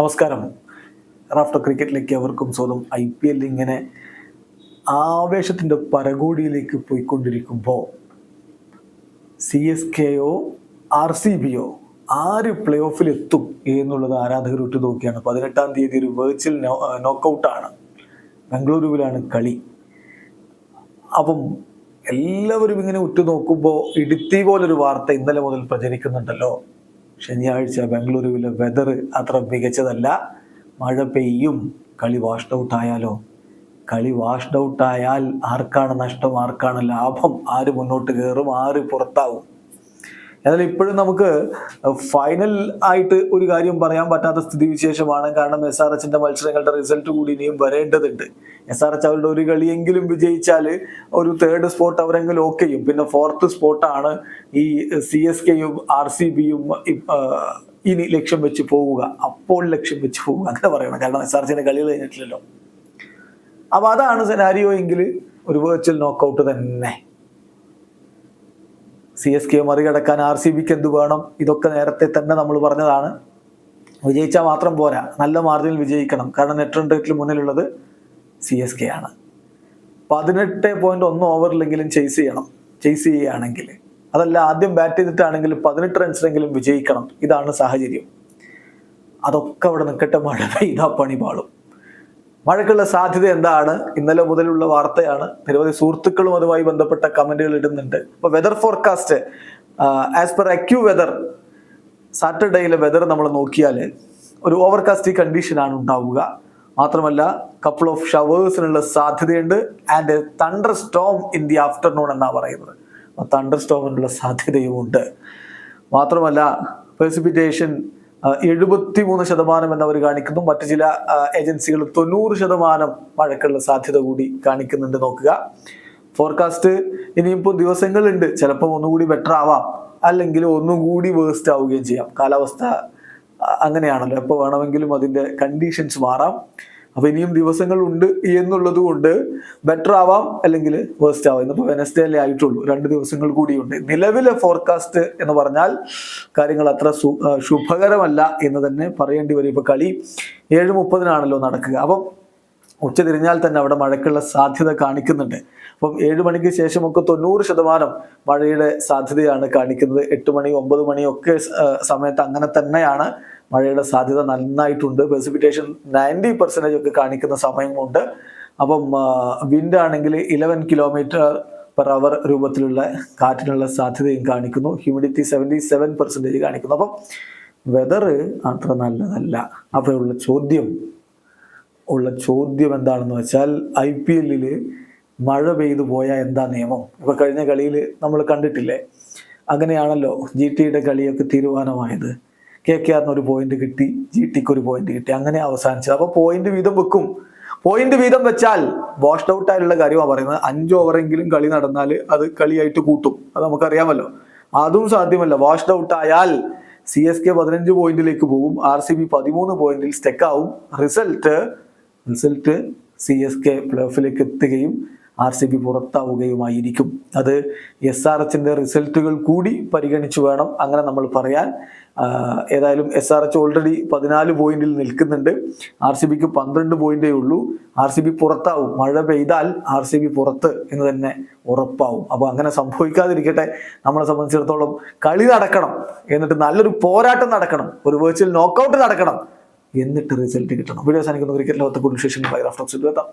നമസ്കാരം. റാഫ്റ്റർ ക്രിക്കറ്റിലേക്ക് അവർക്കും സ്വന്തം ഐ പി എൽ ഇങ്ങനെ ആവേശത്തിന്റെ പരകോടിയിലേക്ക് പോയിക്കൊണ്ടിരിക്കുമ്പോൾ സി എസ് കെയോ ആർ സി ബിയോ ആര് പ്ലേ ഓഫിൽ എത്തും എന്നുള്ളത് ആരാധകർ ഉറ്റു നോക്കിയാണ് പതിനെട്ടാം തീയതി ഒരു വെർച്വൽ നോക്കൗട്ടാണ് ബംഗളൂരുവിലാണ് കളി. അപ്പം എല്ലാവരും ഇങ്ങനെ ഉറ്റുനോക്കുമ്പോൾ ഇടുത്തി പോലൊരു വാർത്ത ഇന്നലെ മുതൽ പ്രചരിക്കുന്നുണ്ടല്ലോ. ശനിയാഴ്ച ബംഗളൂരുവിലെ വെതർ അത്ര മികച്ചതല്ല. മഴ പെയ്യും. കളി വാഷ്ഡ് ഔട്ട് ആയാലോ? കളി വാഷ്ഡ് ഔട്ട് ആയാൽ ആർക്കാണ് നഷ്ടം? ആർക്കാണ് ലാഭം? ആര് മുന്നോട്ട് കയറും ആര് പുറത്താവും? എന്നാൽ ഇപ്പോഴും നമുക്ക് ഫൈനൽ ആയിട്ട് ഒരു കാര്യം പറയാൻ പറ്റാത്ത സ്ഥിതിവിശേഷമാണ്. കാരണം എസ് ആർ എച്ചിന്റെ മത്സരങ്ങളുടെ റിസൾട്ട് കൂടി ഇനിയും വരേണ്ടതുണ്ട്. എസ് ആർ എച്ച് അവരുടെ ഒരു കളിയെങ്കിലും വിജയിച്ചാൽ ഒരു തേർഡ് സ്പോട്ട് അവരെങ്കിലും ഓക്കെ ചെയ്യും പിന്നെ ഫോർത്ത് സ്പോട്ടാണ് ഈ സി എസ് കെയും ആർ സി ബിയും ഇനി ലക്ഷ്യം വെച്ച് പോവുക. അപ്പോൾ ലക്ഷ്യം വെച്ച് പോവുക അങ്ങനെ പറയണം. കാരണം എസ് ആർ എച്ചിന്റെ കളികൾ കഴിഞ്ഞിട്ടില്ലല്ലോ. അപ്പൊ അതാണ് സെനാരിയോ എങ്കിൽ ഒരു വേർച്വൽ നോക്കൗട്ട് തന്നെ. സി എസ് കെ മറികടക്കാൻ ആർ സി ബിക്ക് എന്ത് വേണം? ഇതൊക്കെ നേരത്തെ തന്നെ നമ്മൾ പറഞ്ഞതാണ്. വിജയിച്ചാൽ മാത്രം പോരാ. നല്ല മാർജിനിൽ വിജയിക്കണം. കാരണം നെറ്റ് റൺ റേറ്റിൽ മുന്നിലുള്ളത് സി എസ് കെ ആണ്. പതിനെട്ട് പോയിന്റ് ഒന്ന് ഓവറിലെങ്കിലും ചെയ്സ് ചെയ്യണം. ചെയ്സ് ചെയ്യുകയാണെങ്കിൽ. അതല്ല ആദ്യം ബാറ്റ് ചെയ്തിട്ടാണെങ്കിൽ പതിനെട്ട് റൺസിലെങ്കിലും വിജയിക്കണം. ഇതാണ് സാഹചര്യം. അതൊക്കെ അവിടെ നിൽക്കട്ടെ മഴ ഇതാ പണി പാളും. മഴയ്ക്കുള്ള സാധ്യത എന്താണ്? ഇന്നലെ മുതലുള്ള വാർത്തയാണ്. നിരവധി സുഹൃത്തുക്കളും അതുമായി ബന്ധപ്പെട്ട കമന്റുകൾ ഇടുന്നുണ്ട്. അപ്പൊ weather forecast as per AccuWeather സാറ്റർഡേയിലെ weather നമ്മൾ നോക്കിയാൽ ഒരു ഓവർകാസ്റ്റി കണ്ടീഷൻ ആണ് ഉണ്ടാവുക. മാത്രമല്ല കപ്പിൾ ഓഫ് ഷവേഴ്സിനുള്ള സാധ്യതയുണ്ട്. And thunderstorm in the afternoon എന്നാണ് പറയുന്നത്. തണ്ടർ സ്റ്റോമിനുള്ള സാധ്യതയും ഉണ്ട് മാത്രമല്ല പ്രസിപ്പിറ്റേഷൻ എഴുപത്തി മൂന്ന് ശതമാനം എന്നവർ കാണിക്കുന്നു. മറ്റു ചില ഏജൻസികൾ തൊണ്ണൂറ് ശതമാനം മഴക്കുള്ള സാധ്യത കൂടി കാണിക്കുന്നുണ്ട് നോക്കുക. ഫോർകാസ്റ്റ് ഇനിയിപ്പോൾ ദിവസങ്ങളുണ്ട്. ചിലപ്പോൾ ഒന്നുകൂടി ബെറ്റർ ആവാം. അല്ലെങ്കിൽ ഒന്നുകൂടി വേസ്റ്റ് ആവുകയും ചെയ്യാം. കാലാവസ്ഥ അങ്ങനെയാണല്ലോ. എപ്പോൾ വേണമെങ്കിലും അതിന്റെ കണ്ടീഷൻസ് മാറാം. അപ്പൊ ഇനിയും ദിവസങ്ങളുണ്ട് എന്നുള്ളത് കൊണ്ട് ബെറ്റർ ആവാം അല്ലെങ്കിൽ വേസ്റ്റ് ആവാം. ഇന്നിപ്പോൾ വെനസ്ഡേ അല്ലേ ആയിട്ടുള്ളൂ. രണ്ട് ദിവസങ്ങൾ കൂടിയുണ്ട്. നിലവിലെ ഫോർകാസ്റ്റ് എന്ന് പറഞ്ഞാൽ കാര്യങ്ങൾ അത്ര ശുഭകരമല്ല എന്ന് തന്നെ പറയേണ്ടി വരും. ഇപ്പൊ കളി ഏഴ് മുപ്പതിനാണല്ലോ നടക്കുക. അപ്പം ഉച്ച തിരിഞ്ഞാൽ തന്നെ അവിടെ മഴയ്ക്കുള്ള സാധ്യത കാണിക്കുന്നുണ്ട്. അപ്പം ഏഴ് മണിക്ക് ശേഷമൊക്കെ തൊണ്ണൂറ് ശതമാനം മഴയുടെ സാധ്യതയാണ് കാണിക്കുന്നത്. എട്ട് മണി ഒമ്പത് മണി ഒക്കെ സമയത്ത് അങ്ങനെ തന്നെയാണ് മഴയുടെ സാധ്യത നന്നായിട്ടുണ്ട്. പ്രസിപ്പിറ്റേഷൻ നയന്റി പെർസെന്റേജ് ഒക്കെ കാണിക്കുന്ന സമയമുണ്ട് അപ്പം വിൻഡ് ആണെങ്കിൽ ഇലവൻ കിലോമീറ്റർ പെർ അവർ രൂപത്തിലുള്ള കാറ്റിനുള്ള സാധ്യതയും കാണിക്കുന്നു. ഹ്യൂമിഡിറ്റി സെവന്റി സെവൻ പെർസെന്റേജ് കാണിക്കുന്നു. അപ്പം വെതർ അത്ര നല്ലതല്ല. അപ്പോൾ ഉള്ള ചോദ്യം ഉള്ള ചോദ്യം എന്താണെന്ന് വെച്ചാൽ ഐ പി എല്ലിൽ മഴ പെയ്തു പോയാൽ എന്താ നിയമം? ഇപ്പോൾ കഴിഞ്ഞ കളിയിൽ നമ്മൾ കണ്ടിട്ടില്ലേ? അങ്ങനെയാണല്ലോ ജി ടിയുടെ കളിയൊക്കെ തീരുമാനമായത്. കെ കെ ആറിന് ഒരു പോയിന്റ് കിട്ടി ജി ടിക്ക് ഒരു പോയിന്റ് കിട്ടി അങ്ങനെ അവസാനിച്ചത്. അപ്പോൾ പോയിന്റ് വീതം വെക്കും. പോയിന്റ് വീതം വെച്ചാൽ വാഷ്ഡ് ഔട്ട് ആയിട്ടുള്ള കാര്യമാണ് പറയുന്നത്. അഞ്ച് ഓവറെങ്കിലും കളി നടന്നാൽ അത് കളിയായിട്ട് കൂട്ടും. അത് നമുക്കറിയാമല്ലോ. അതും സാധ്യമല്ല. വാഷ്ഡ് ഔട്ട് ആയാൽ സി എസ് കെ പതിനഞ്ച് പോയിന്റിലേക്ക് പോകും. ആർ സി ബി പതിമൂന്ന് പോയിന്റിൽ സ്റ്റെക്കാവും result result C S K play ഓഫിലേക്ക് എത്തുകയും ആർ സി ബി പുറത്താവുകയുമായിരിക്കും. അത് എസ് ആർ എച്ചിന്റെ റിസൾട്ടുകൾ കൂടി പരിഗണിച്ചു വേണം അങ്ങനെ നമ്മൾ പറയാൻ. ഏതായാലും എസ് ആർ എച്ച് ഓൾറെഡി പതിനാല് പോയിന്റിൽ നിൽക്കുന്നുണ്ട്. ആർ സി ബിക്ക് പന്ത്രണ്ട് പോയിന്റേ ഉള്ളൂ. ആർ സി ബി പുറത്താവും. മഴ പെയ്താൽ ആർ സി ബി പുറത്ത് എന്ന് തന്നെ ഉറപ്പാവും. അപ്പോൾ അങ്ങനെ സംഭവിക്കാതിരിക്കട്ടെ. നമ്മളെ സംബന്ധിച്ചിടത്തോളം കളി നടക്കണം. എന്നിട്ട് നല്ലൊരു പോരാട്ടം നടക്കണം. ഒരു വെർച്വൽ നോക്കൗട്ട് നടക്കണം. എന്നിട്ട് റിസൾട്ട് കിട്ടണം. വീഡിയോ സാധിക്കുന്നു ക്രിക്കറ്റ് ലോകത്തെ കൂടുതൽ വിശേഷങ്ങൾ ബൈ എത്താം.